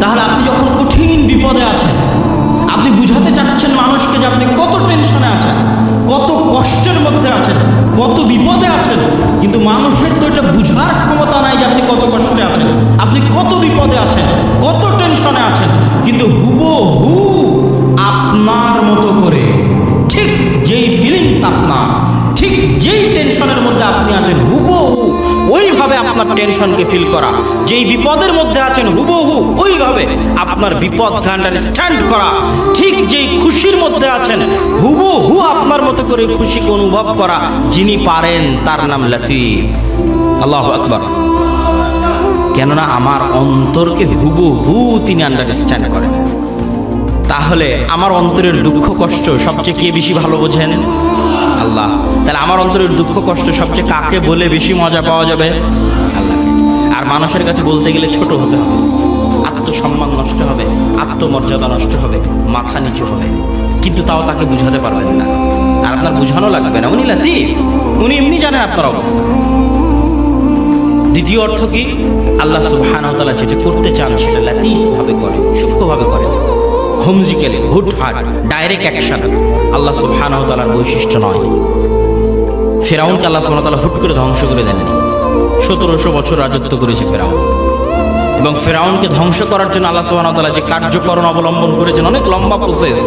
তাহলে আপনি যখন কঠিন বিপদে আছেন, আপনি বুঝাতে চাচ্ছেন মানুষকে যে আপনি কত টেনশনে আছেন, কত কষ্টের মধ্যে আছেন, কত বিপদে আছেন, কিন্তু মানুষের তো এটা বুঝার ক্ষমতা নাই যে আপনি কত কষ্টে আছেন, আপনি কত বিপদে আছেন, কত টেনশনে আছেন, কিন্তু হুবহু আপনার মতো করে, ঠিক যেই ফিলিংস আপনার, ঠিক যেই টেনশনের মধ্যে আপনি আছেন, হুবহু ওইভাবে আপনার টেনশনকে ফিল করা। যেই বিপদের মধ্যে আছেন হুবহু ওইভাবে আপনার বিপদ আন্ডারস্ট্যান্ড করা। ঠিক যেই খুশির মধ্যে আছেন হুবহু আপনার মতো করে খুশিকে অনুভব করা, যিনি পারেন তার নাম লতিফ। আল্লাহ আকবর। কেননা আমার অন্তরকে হুবহু তিনি আন্ডারস্ট্যান্ড করেন। তাহলে আমার অন্তরের দুঃখ কষ্ট সবচেয়ে কে বেশি ভালো বোঝেন? আল্লাহ। তাহলে আমার অন্তরের দুঃখ, কষ্ট সবচেয়ে কাকে বলে বেশি মজা পাওয়া যাবে? আল্লাহকে। আর মানুষের কাছে বলতে গেলে ছোট হতে হবে। আত্মসম্মান নষ্ট হবে, আত্মমর্যাদা নষ্ট হবে, মাথা নিচু হবে। কিন্তু তাও তাকে বুঝাতে পারবেন না। আর আপনার বুঝানো লাগবে না। উনি লাতিফ। উনি এমনি জানেন আপনার অবস্থা। দ্বিতীয় অর্থ কি? আল্লাহ সুবহানাহু যেটা করতে চান সেটা লাতিফভাবে করেন, সূক্ষ্মভাবে করেন। হোমজিক্যালি হুটহাট ডাইরেক্ট অ্যাকশন আল্লাহ সুবহানাহু তাআলার বৈশিষ্ট্য নয়। ফেরাউনকে আল্লাহ সুবহানাহু তাআলা হুট করে ধ্বংস করে দেননি। সতেরোশো বছর রাজত্ব করেছে ফেরাউন। এবং ফেরাউনকে ধ্বংস করার জন্য আল্লাহ সুবহানাহু তাআলা যে কার্যকরণ অবলম্বন করেছেন, অনেক লম্বা প্রসেস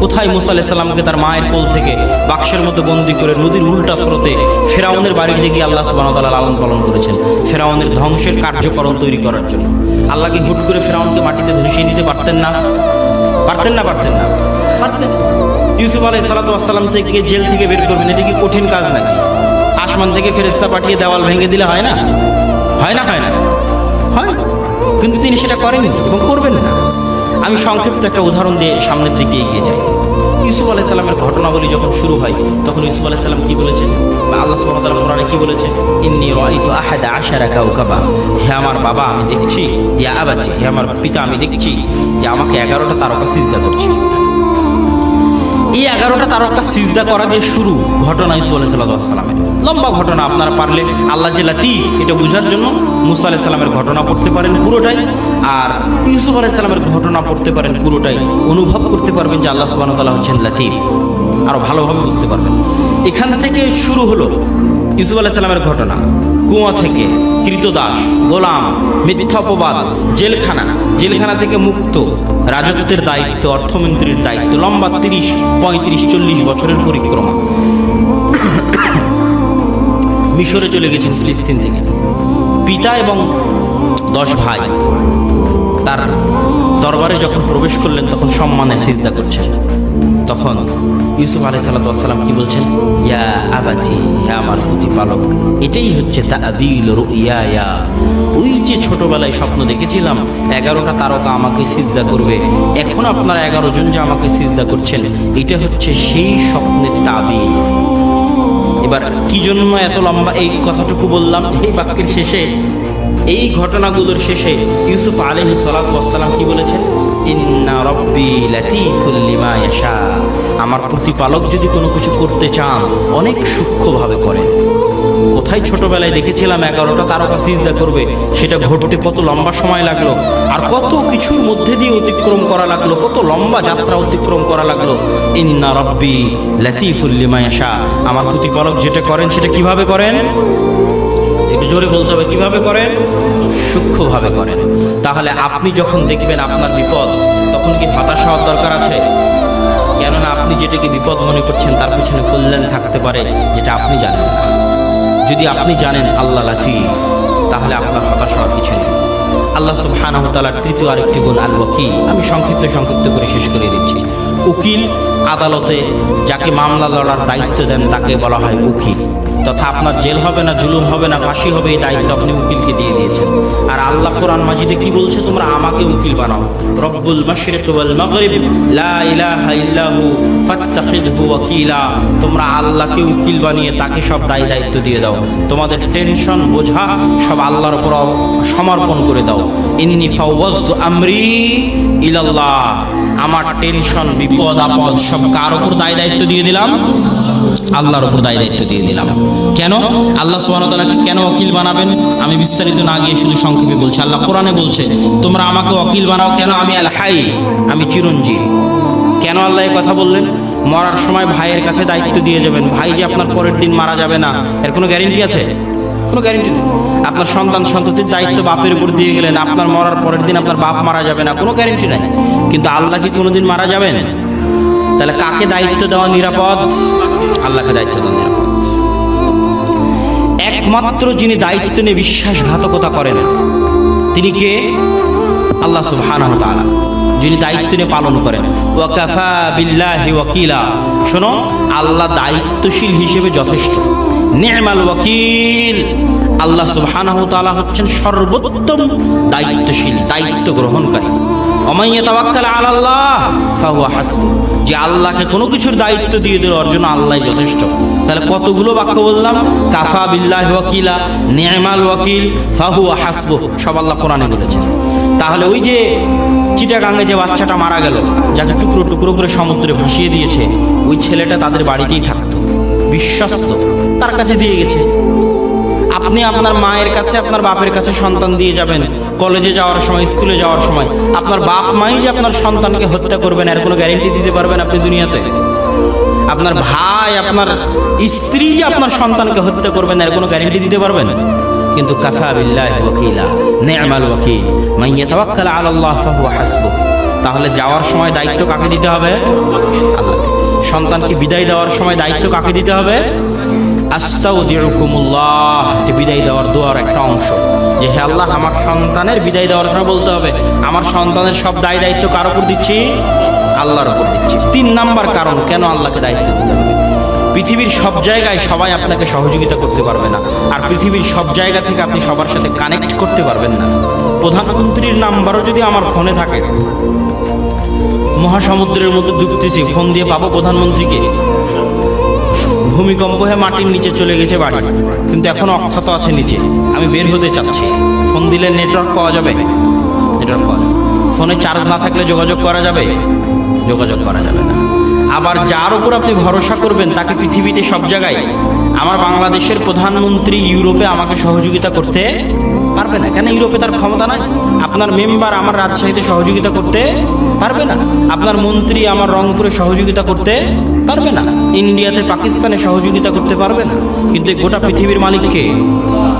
কোথায় মুসা আলাইহিস সালামকে তার মায়ের কোল থেকে বাক্সের মধ্যে বন্দি করে নদীর উল্টা স্রোতে ফেরাউনের বাড়ির দিকে আল্লাহ ওয়া লালন পালন করেছেন, ফেরাউনের ধ্বংসের কার্যকরণ তৈরি করার জন্য। আল্লাহকে হুট করে ফেরাউনকে মাটিতে ধসিয়ে দিতে পারতেন না। পারতেন না পারতেন না। পারতেন। ইউসুফ আলাই সালাতাম থেকে জেল থেকে বের করবেন, এটা কি কঠিন কাজ নাকি? আসমান থেকে ফেরেস্তা পাঠিয়ে দেওয়াল ভেঙে দিলে হয় না? হয় না হয় না। হয় কিন্তু তিনি সেটা করেননি এবং করবেন না। আমি সংক্ষিপ্ত একটা উদাহরণ দিয়ে সামনের দিকে এগিয়ে যাই। ইউসুফ আলাহ সাল্লামের ঘটনাবলী যখন শুরু হয়, তখন ইউসুফ আলাহ সাল্লাম কী বলেছেন বা আল্লাহ সুমতাল বলেছেন কোরআনে কি বলেছে? ইন্নী রাআইতু আহাদা আশারা কাওকাবা হে আমার বাবা, আমি দেখছি, ইয়া আবাচ্ছি হে আমার পিতা, আমি দেখছি যে আমাকে এগারোটা তারকা সিজদা করছে। এই এগারোটা তারকা সিজদা করা দিয়ে শুরু ঘটনা ইসু আলাহ সাল্লামের লম্বা ঘটনা আপনারা পারলে আল্লাহ যে এটা বোঝার জন্য মুসা আলাহ সাল্লামের ঘটনা পড়তে পারেন পুরোটাই আর ইউসুফ আলাহ সাল্লামের ঘটনা পড়তে পারেন পুরোটাই। অনুভব করতে পারবেন যে আল্লাহ সুবাহ হচ্ছেন লাতিফ। আরও ভালোভাবে বুঝতে পারবেন। এখান থেকে শুরু হলো ইউসুফ আলাহ সাল্লামের ঘটনা। কুয়া থেকে কৃতদাস গোলাম মিথ্যা অপবাদ জেলখানা জেলখানা থেকে মুক্ত, রাজত্বের দায়িত্ব, অর্থমন্ত্রীর দায়িত্ব, লম্বা তিরিশ, পঁয়ত্রিশ, চল্লিশ বছরের পরিক্রমা। মিশরে চলে গেছেন ফিলিস্তিন থেকে। পিতা এবং দশ ভাই তার দরবারে যখন প্রবেশ করলেন, তখন সম্মানে সিজদা করছেন। তখন ইউসুফ আলাই সাল্লাম কি বলছেন? ইয়া আবাজি হে আমার প্রতিপালক, এটাই হচ্ছে তাবিল ইয়া ইয়া ওই যে ছোটবেলায় স্বপ্ন দেখেছিলাম, এগারোটা তারকা আমাকে সিজদা করবে। এখন আপনারা এগারো জন যে আমাকে সিজদা করছেন, এটা হচ্ছে সেই স্বপ্নের তাবিল। এবার কি জন্য এত লম্বা এই কথাটুকু বললাম? এই বাক্যের শেষে এই ঘটনাগুলোর শেষে ইউসুফ আলহ সালাম কি বলেছেন? আমার প্রতিপালক যদি কোনো কিছু করতে চান, অনেক সূক্ষ্মভাবে করেন। কোথায় ছোটবেলায় দেখেছিলাম এগারোটা তারকা সিজদা করবে, সেটা ঘটতে কত লম্বা সময় লাগল, আর কত কিছুর মধ্যে দিয়ে অতিক্রম করা লাগল, কত লম্বা যাত্রা অতিক্রম করা লাগল। ইন্না রব্বি লাতিফুল লিমা আমার প্রতিপালক যেটা করেন, সেটা কীভাবে করেন? একটু জোরে বলতে হবে, কীভাবে করেন? সূক্ষ্মভাবে করেন। তাহলে আপনি যখন দেখবেন আপনার বিপদ, তখন কি হতাশ হওয়ার দরকার আছে? কেননা আপনি যেটাকে বিপদ মনে করছেন, তার পিছনে কল্যাণ থাকতে পারে, যেটা আপনি জানেন না। যদি আপনি জানেন আল্লাহ লাতিফ, তাহলে আপনার হতাশা হওয়ার কিছু নেই। আল্লাহ সুবহানাহু ওয়া তাআলার তৃতীয় আরেকটি গুণ, আল ওয়াকিল। আমি সংক্ষিপ্ত সংক্ষিপ্ত করে শেষ করে দিচ্ছি। উকিল আদালতে যাকে মামলা লড়ার দায়িত্ব দেন, তাকে বলা হয় উকিল। তথা আপনার জেল হবে না, জুলুম হবে না, ফাঁসি হবে, এই দায়িত্ব আপনি উকিলকে দিয়ে দিয়েছেন। আর আল্লাহ কোরআন মাজিদে কি বলছে? তোমরা আমাকে উকিল বানাও। রব্বুল মাশরিক ওয়াল মাগরিব, লা ইলাহা ইল্লাহু ফাত্তাখিযহু ওয়াকিলা। তোমরা আল্লাহকে উকিল বানিয়ে তাকে সব দায় দায়িত্ব দিয়ে দাও। তোমাদের টেনশন, বোঝা সব আল্লাহর উপর সমর্পণ করে দাও। ইন্নি ফাওয়াজতু আমরি ইলাল্লাহ। আমার টেনশন, বিপদ, আপদ সব কার উপর দায় দায়িত্ব দিয়ে দিলাম? আল্লাহর উপর দায় দায়িত্ব দিয়ে দিলাম। কেন? আল্লাহ সুবাহতালাকে কেন অকিল বানাবেন? আমি বিস্তারিত না গিয়ে শুধু সংক্ষেপে বলছি। আল্লাহ কোরআনে বলছে, তোমরা আমাকে অকিল বানাও কেন? আমি আল হাই, আমি চিরঞ্জীব। কেন আল্লাহ কথা বললেন? মরার সময় ভাইয়ের কাছে দায়িত্ব দিয়ে যাবেন। ভাই যে আপনার পরের দিন মারা যাবে না, এর কোনো গ্যারেন্টি আছে? কোনো গ্যারেন্টি নেই। আপনার সন্তান সন্ততির দায়িত্ব বাপের উপর দিয়ে গেলেন, আপনার মরার পরের দিন আপনার বাপ মারা যাবে না, কোনো গ্যারেন্টি নাই। কিন্তু আল্লাহ কি কোনোদিন মারা যাবেন? তাহলে কাকে দায়িত্ব দেওয়া নিরাপদ? আল্লাহকে দায়িত্ব দেওয়া নিরাপদ। একমাত্র যিনি দায়িত্ব নিয়ে বিশ্বাসঘাতকতা করেন, তিনি কে? আল্লাহ সুবহানাহু তাআলা। যিনি দায়িত্ব নিয়ে পালন করেন। ওয়াকাফা বিল্লাহি ওয়াকিলা। শোনো, আল্লাহ দায়িত্বশীল হিসেবে যথেষ্ট। নি'মাল ওয়াকিল। আল্লাহ সুবহানাহু তাআলা হচ্ছেন সর্বোত্তম দায়িত্বশীল, দায়িত্ব গ্রহণকারী। অমাইয়া তাওয়াক্কাল আলাল্লাহ ফাহুয়া হাসবু যে আল্লাহকে কোনো কিছুর দায়িত্ব দিয়ে দিল, অর্জন আল্লাহ যথেষ্ট। তাহলে কতগুলো বাক্য বললাম? কাফা বিল্লাহ ওয়াকিলা, নি'মাল ওয়াকিল, ফাহুয়া হাসবু সব আল্লাহ কোরআনে বলেছে তাহলে ওই যে চিটাগাঙ্গে যে বাচ্চাটা মারা গেল, যাকে টুকরো টুকরো করে সমুদ্রে ভাসিয়ে দিয়েছে, ওই ছেলেটা তাদের বাড়িতেই থাকতো। বিশ্বস্ত। তার কাছে দিয়ে গেছে। আপনি আপনার মায়ের কাছে, আপনার বাপের কাছে সন্তান দিয়ে যাবেন। কলেজে যাওয়ার সময়, স্কুলে যাওয়ার সময়। আপনার বাপ মাই যে আপনার সন্তানকে হত্যা করবেন, এর কোনো গ্যারেন্টি দিতে পারবেন আপনি দুনিয়াতে? আপনার ভাই, আপনার স্ত্রী যে আপনার সন্তানকে হত্যা করবেন, এর কোনো গ্যারেন্টি দিতে পারবেন? কিন্তু তাহলে যাওয়ার সময় দায়িত্ব কাকে দিতে হবে? সন্তানকে বিদায় দেওয়ার সময় দায়িত্ব কাকে দিতে হবে? বিদায় দেওয়ার দোয়ার একটা অংশ। যে হে আল্লাহ, আমার সন্তানের বিদায় দেওয়ার সময় বলতে হবে। আমার সন্তানের সব দায় দায়িত্ব কার উপর দিচ্ছি? আল্লাহর উপর দিচ্ছি। তিন নাম্বার কারণ, কেন আল্লাহকে দায়িত্ব দিতে হবে? পৃথিবীর সব জায়গায় সবাই আপনাকে সহযোগিতা করতে পারবে না। আর পৃথিবীর সব জায়গা থেকে আপনি সবার সাথে কানেক্ট করতে পারবেন না। প্রধানমন্ত্রীর নাম্বারও যদি আমার ফোনে থাকে, মহাসমুদ্রের মধ্যে ডুবতেছি ফোন দিয়ে পাবো প্রধানমন্ত্রীকে। ভূমিকম্প হয়ে মাটির নিচে চলে গেছে বাড়ি। কিন্তু এখন অক্ষত আছে নিচে। আমি বের হতে চাচ্ছি। ফোন দিলে নেটওয়ার্ক পাওয়া যাবে। নেটওয়ার্ক পাওয়া যাবে। ফোনে চার্জ না থাকলে যোগাযোগ করা যাবে? যোগাযোগ করা যাবে না। আবার যার উপর আপনি ভরসা করবেন তাকে পৃথিবীতে সব জায়গায়। আমার বাংলাদেশের প্রধানমন্ত্রী ইউরোপে আমাকে সহযোগিতা করতে পারবে না। কেন ইউরোপে তার ক্ষমতা নাই? আপনার মেম্বার আমার রাজশাহীতে সহযোগিতা করতে পারবে না। আপনার মন্ত্রী আমার রংপুরে সহযোগিতা করতে পারবে না। ইন্ডিয়াতে পাকিস্তানে সহযোগিতা করতে পারবে না। কিন্তু গোটা পৃথিবীর মালিককে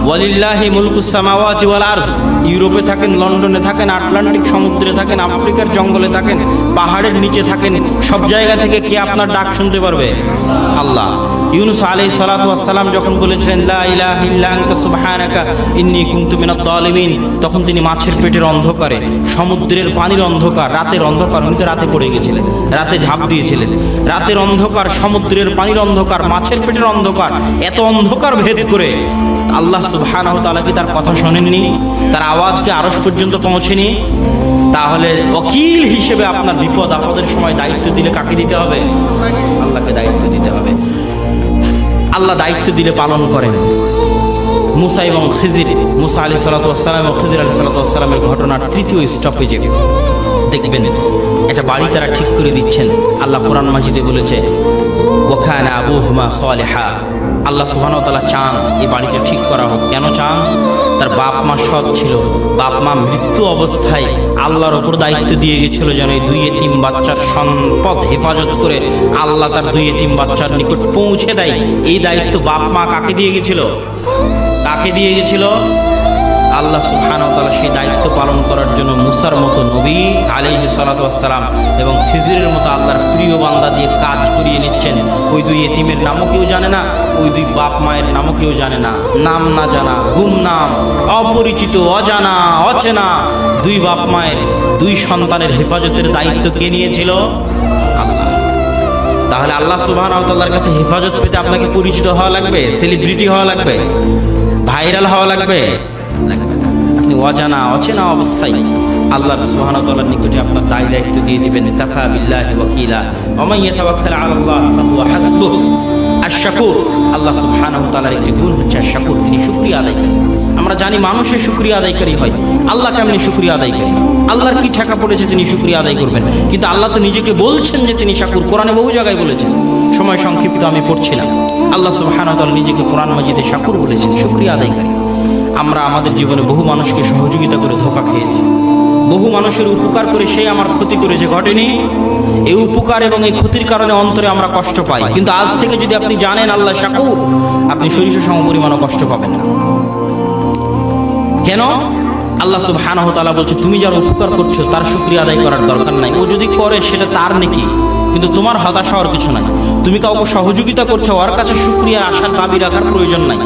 ওয়ালিল্লাহি মুলকুস সামাওয়াতি ওয়াল আরজ, ইউরোপে থাকেন, লন্ডনে থাকেন, আটলান্টিক সমুদ্রে থাকেন, আফ্রিকার জঙ্গলে থাকেন, পাহাড়ের নিচে থাকেন, সব জায়গা থেকে কে আপনার ডাক শুনতে পারবে। আল্লাহ। ইউনুস আলাইহিস সালাতু ওয়াস যখন বলেছিলেন ইন্নী তখন তিনি মাছের পেটের অন্ধকারে, সমুদ্রের পানির অন্ধকার, রাতের অন্ধকার, উনি তো রাতে পড়ে গেছিলেন, রাতে ঝাঁপ দিয়েছিলেন। রাতের অন্ধকার, সমুদ্রের পানির অন্ধকার, মাছের পেটের অন্ধকার, এত অন্ধকার ভেদ করে আল্লাহ সুবহানাহু তাআলা কি তার কথা শোনেননি? তার আওয়াজকে আরশ পর্যন্ত পৌঁছেনি? তাহলে ওকিল হিসেবে আপনার বিপদ আপদের সময় দায়িত্ব দিলে কাকে দিতে হবে? আল্লাহকে দায়িত্ব দিতে হবে। আল্লাহ দায়িত্ব দিলে পালন করেন। মুসা এবং খিজির, মুসা আলী সালাতাম এবং খিজির আলী সালাতামের ঘটনার তৃতীয় স্টপেজে দেখবেন একটা বাড়ি তারা ঠিক করে দিচ্ছেন। আল্লাহ কোরআন মাজিদে বলেছে ওখানে আবু হুমা সালেহা। আল্লাহ সুবাহতালা চান এই বাড়িটা ঠিক করা হোক। কেন চান? তার বাপ মা সৎ ছিল। বাপ মা মৃত্যু অবস্থায় আল্লাহর ওপর দায়িত্ব দিয়ে গেছিল যেন এই দুই এতিম বাচ্চার সম্পদ হেফাজত করে আল্লাহ তার দুই এতিম বাচ্চার নিকট পৌঁছে দেয়। এই দায়িত্ব বাপ মা কাকে দিয়ে গেছিল? কাকে দিয়ে গেছিল? আল্লাহ ওয়া সেই দায়িত্ব পালন করার জন্য মুসার মতো নবী আলাইহি সালাতু ওয়াসসালাম এবং খিজিরের মতো আল্লাহর প্রিয় বান্দা দিয়ে কাজ করিয়ে নিচ্ছেন। ওই দুই এতিমের নামও কেউ জানে না, ওই দুই বাপ মায়ের নামও কেউ জানে না। নাম না জানা, গুম নাম, অপরিচিত, অজানা, অচেনা। দুই বাপ মায়ের, দুই সন্তানের হেফাজতের দায়িত্ব কে নিয়েছিল? তাহলে আল্লাহ সুবহান তাআলার কাছে হেফাজত পেতে আপনাকে পরিচিত হওয়া লাগবে সেলিব্রিটি হওয়া লাগবে ভাইরাল হওয়া লাগবে। অজানা, অচেনা অবস্থায় আল্লাহ সুবহান তাআলার নিকটে আপনার দায় দায়িত্ব দিয়ে দিবেন। আল্লাহ আল্লাহ সুবহানাহু ওয়া তাআলার একটি গুণ হচ্ছে তিনি শুকরিয়া আমরা জানি মানুষের শুকরিয়া আদায়কারী হয়। আল্লাহ কেমনি শুকরিয়া আদায়কারী আল্লাহর কি ঠেকা পড়েছে তিনি শুকরিয়া আদায় করবেন? কিন্তু আল্লাহ তো নিজেকে বলছেন যে তিনি শাকুর। কোরআনে বহু জায়গায় বলেছেন। সময় সংক্ষিপ্ত আমি পড়ছিলাম আল্লাহ সুবহানাহু ওয়া তাআলা নিজেকে কোরআন মাজিদে শাকুর বলেছেন। শুকরিয়া আদায়কারী। আমরা আমাদের জীবনে বহু মানুষকে সহযোগিতা করে ধোকা খেয়েছি। বহু মানুষের উপকার করে সে আমার ক্ষতি করেছে, ঘটেনি। এই উপকার এবং এই ক্ষতির কারণে অন্তরে আমরা কষ্ট পাই। কিন্তু আজ থেকে যদি আপনি জানেন, আল্লাহ শাকুর আপনি সরিষা সম পরিমাণও কষ্ট পাবেন না। কেন? আল্লাহ সুবহানাহু তাআলা বলছে, তুমি যার উপকার করছ, তার শুকরিয়া আদায় করার দরকার নাই। ও যদি করে, সেটা তার নাকি। কিন্তু তোমার হতাশা হওয়ার কিছু নাই। তুমি কাউকে সহযোগিতা করছ, ওর কাছে শুকরিয়ার আশার দাবি রাখার প্রয়োজন নাই।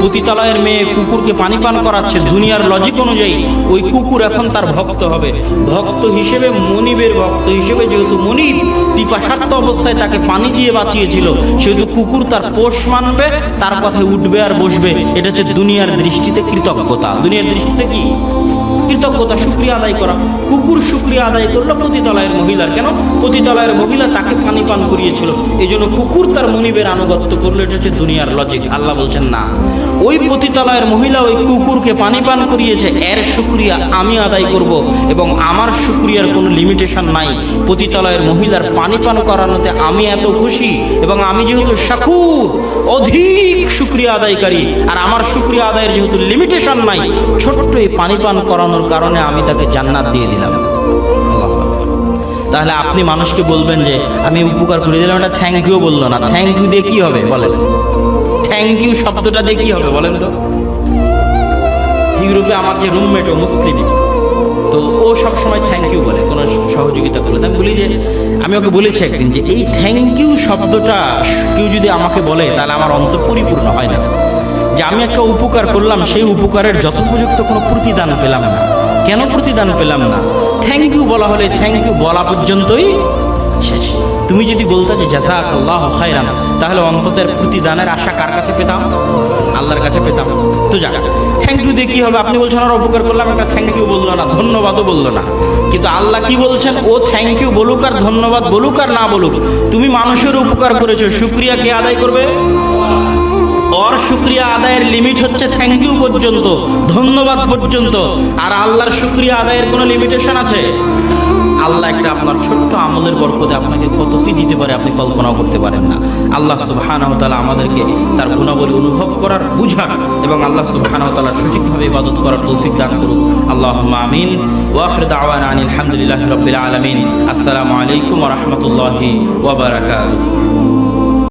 পতিতালয়ের মেয়ে কুকুরকে পানি পান করাচ্ছে, দুনিয়ার লজিক অনুযায়ী ওই কুকুর এখন তার ভক্ত হবে। ভক্ত হিসেবে মনিবের ভক্ত হিসেবে যেহেতু মনিব পিপাসার্থ অবস্থায় তাকে পানি দিয়ে বাঁচিয়েছিল, সেহেতু কুকুর তার পোষ মানবে, তার কথায় উঠবে আর বসবে। এটা হচ্ছে দুনিয়ার দৃষ্টিতে কৃতজ্ঞতা। দুনিয়ার দৃষ্টিতে কি? কৃতজ্ঞতা, শুক্রিয়া আদায় করা। কুকুর শুক্রিয়া আদায় করল পতিতলায়ের মহিলার। কেন? পতিতলায়ের মহিলা তাকে পানি পান করিয়েছিল। এই জন্য কুকুর তার মনিবের আনুগত্য করল। এটা হচ্ছে দুনিয়ার লজিক আল্লাহ বলছেন, না। ওই পতিতলায়ের মহিলা ওই কুকুরকে পানি পান করিয়েছে। এর শুক্রিয়া আমি আদায় করব এবং আমার শুক্রিয়ার কোনো লিমিটেশন নাই। পতিতলায়ের মহিলার পানি পান করানোতে আমি এত খুশি এবং আমি যেহেতু শাকুর অধিক শুক্রিয়া আদায়কারী, আর আমার শুক্রিয়া আদায়ের যেহেতু লিমিটেশন নাই, ছোট্ট এই পানি পান করানোর কারণে আমি তাকে জান্নাত দিয়ে দিলাম। তাহলে আপনি মানুষকে বলবেন যে, আমি উপকার করে দিলাম। এটা থ্যাংক ইউ বলল না। থ্যাংক ইউ দিয়ে কি হবে? বলেন। থ্যাংক ইউ শব্দটা দিয়ে কি হবে? বলেন তো। ইউরোপে আমার যে রুমমেট ও মুসলিম, তো ও সব সময় থ্যাংক ইউ বলে, কোনো সহযোগিতা করলে। তো আমি বলি যে, আমি ওকে বলেছি একদিন যে, এই থ্যাংক ইউ শব্দটা কেউ যদি আমাকে বলে, তাহলে আমার অন্তর পরিপূর্ণ হয় না। যে আমি একটা উপকার করলাম, সেই উপকারের যথোপযুক্ত কোনো প্রতিদান পেলাম না। কেন প্রতিদান পেলাম না? থ্যাংক ইউ বলা হলে থ্যাংক ইউ বলা পর্যন্তই শেষ। তুমি যদি বলতে যে জাজাক আল্লাহ খায়রান, তাহলে অন্ততের প্রতিদানের আশা কার কাছে পেতাম? আল্লাহর কাছে পেতাম। তো যাক থ্যাংক ইউ দিয়ে কী হবে? আপনি বলছেন আর উপকার করলাম একটা থ্যাংক ইউ বলল না, ধন্যবাদও বলল না। কিন্তু আল্লাহ কি বলছেন? ও থ্যাংক ইউ বলুক আর ধন্যবাদ বলুক আর না বলুক, তুমি মানুষের উপকার করেছ। শুক্রিয়া কে আদায় করবে? শুক্রিয়া আদায়ের লিমিট হচ্ছে থ্যাংক ইউ পর্যন্ত, ধন্যবাদ পর্যন্ত। আর আল্লাহর শুক্রিয়া আদায়ের কোনো লিমিটেশন আছে? আল্লাহ একটা আপনার ছোট্ট আমলের বরকতে আপনাকে কত কি দিতে পারে আপনি কল্পনাও করতে পারেন না। আল্লাহ সুবহানাহু তাআলা আমাদেরকে তার গুণাবলী অনুভব করার বুঝার এবং আল্লাহ সুবহানাহু তাআলা সঠিকভাবে ইবাদত করার তৌফিক দান করুন আল্লাহুম্মা আমিন। ওয়া আখির দাওয়ানা আনিল হামদুলিল্লাহি রাব্বিল আলামিন। আসসালামু আলাইকুম ওয়া রাহমাতুল্লাহি ওয়া বারাকাতুহু।